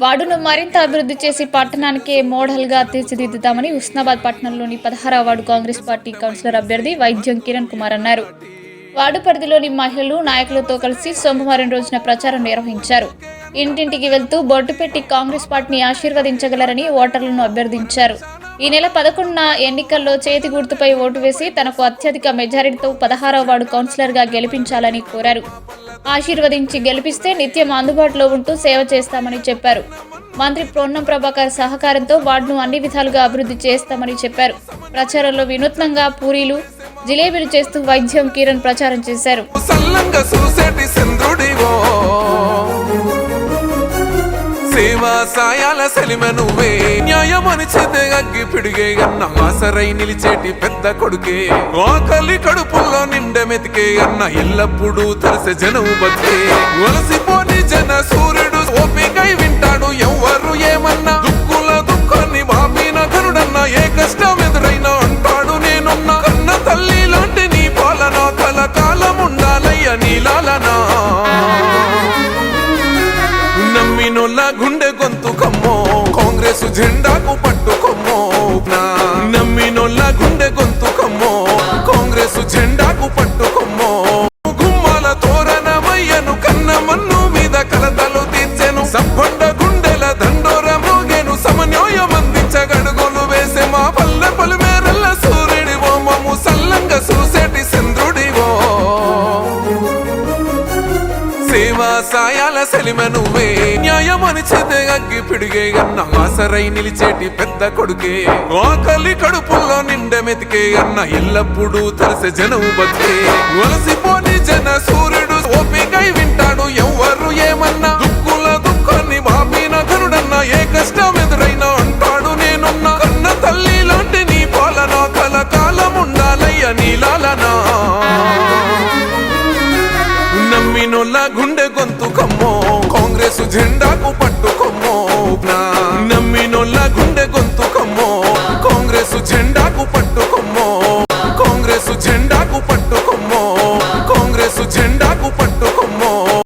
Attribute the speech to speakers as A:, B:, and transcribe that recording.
A: వార్డును మరింత అభివృద్ధి చేసి పట్టణానికి మోడల్గా తీర్చిదిద్దుతామని ఉస్నాబాద్ పట్టణంలోని పదహారవ వార్డు కాంగ్రెస్ పార్టీ కౌన్సిలర్ అభ్యర్థి వైద్యం కిరణ్ కుమార్ అన్నారు. వార్డు పరిధిలోని మహిళలు నాయకులతో కలిసి సోమవారం రోజున ప్రచారం నిర్వహించారు. ఇంటింటికి వెళ్తూ బొట్టు పెట్టి కాంగ్రెస్ పార్టీని ఆశీర్వదించగలరని ఓటర్లను అభ్యర్థించారు. ఈ నెల పదకొండున ఎన్నికల్లో చేతి గుర్తుపై ఓటు వేసి తనకు అత్యధిక మెజారిటీతో పదహారవ వార్డు కౌన్సిలర్గా గెలిపించాలని కోరారు. ఆశీర్వదించి గెలిపిస్తే నిత్యం అందుబాటులో ఉంటూ సేవ చేస్తామని చెప్పారు. మంత్రి ప్రొన్నం ప్రభాకర్ సహకారంతో వార్డును అన్ని విధాలుగా అభివృద్ధి చేస్తామని చెప్పారు. ప్రచారంలో వినూత్నంగా పూరీలు జిలేబీలు చేస్తూ వైద్యం కిరణ్ ప్రచారం చేశారు.
B: సాయాల సెలిమ నువ్వే. న్యాయమని చేతే అగ్గి పిడిగే అన్న ఆసరై నిలిచేటి పెద్ద కొడుకే. ఆకలి కడుపుల్లో నిండె మెతికే అన్న ఎల్లప్పుడూ తలసె జనం బతికే. వలసిపోని జన సూర్యుడు ఓపికై వింటాడు ఎవ్వరు ఏమన్నా. దుక్కుల దుఃఖాన్ని బాపిన కనుడన్న ఏ కష్టం ఎదురైనా అంటాడు నేనున్నా. కన్న తల్లి లాంటి నీ పాలన కలకాలం ఉండాలయ్య నీలాల నమ్మినొల్ల గుండె గొంతుకమ్మో కాంగ్రెస్ జెండాకు పట్టుకమ్మో నా నమ్మినొల్ల గుండె గొంతుకమ్మో కాంగ్రెస్ జెండాకు పట్టుకొమ్మో సేవా సాయాల సెలిమ నువ్వే. న్యాయమని చేతే అగ్గి పిడిగే అన్న ఆసరై నిలిచేటి పెద్ద కొడుకే. ఆకలి కడుపుల్లో నిండె మెతికే అన్న ఎల్లప్పుడూ తలసె జనవు బతికే. వలసిపోని జన సూ నమ్మినొల్ల గుండె గొంతు కమ్మో. కాంగ్రెస్ జెండా